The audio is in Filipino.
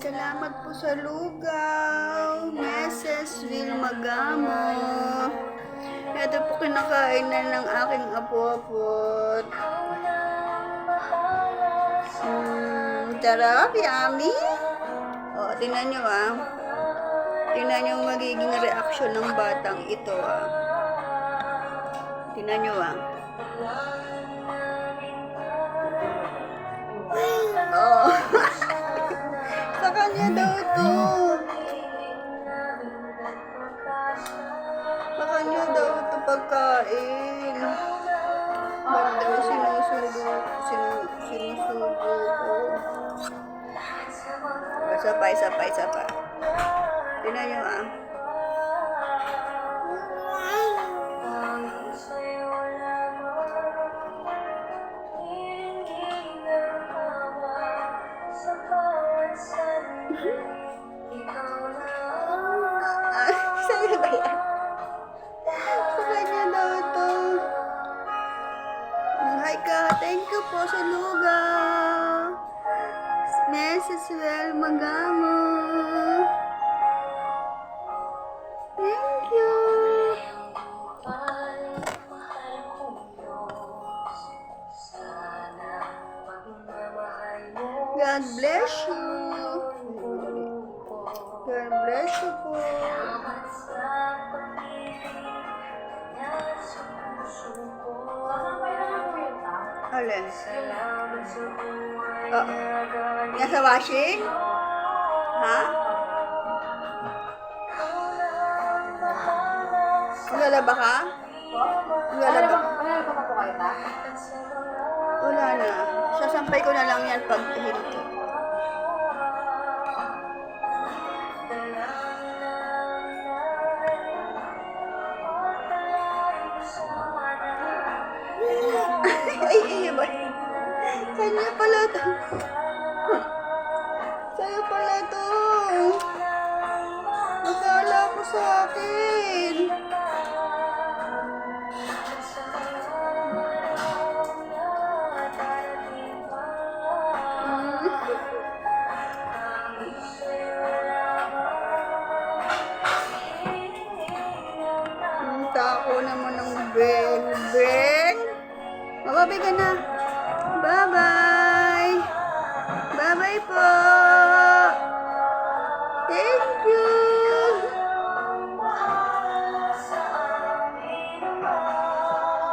Salamat po sa lugaw, Mrs. Will Magamo. Ito po kinakain na ng aking apo-apot. Mm, sarap, yummy. O, tingnan nyo ah. Tingnan nyo magiging reaction ng batang ito ah. Tingnan nyo ah. Pagkain. Ba't daw sinusubo, sinu, sinusubo ko. Isa pa, isa pa, isa pa. Tingnan nyo ah. Ah, po sa lugaw. Mrs. Well Magamo. Thank you. God bless you. God bless you po. Alin? Oo. Yan sa washing? Ha? Maglalaba ka? Kayo ta? Wala na. Sasampay ko na lang yan pag hinto. Ay, ay, ba? Kanya pala to. Sa'yo pala to. Nakala ko sa akin. Ang tako naman ng beng Mababay ka. Bye-bye.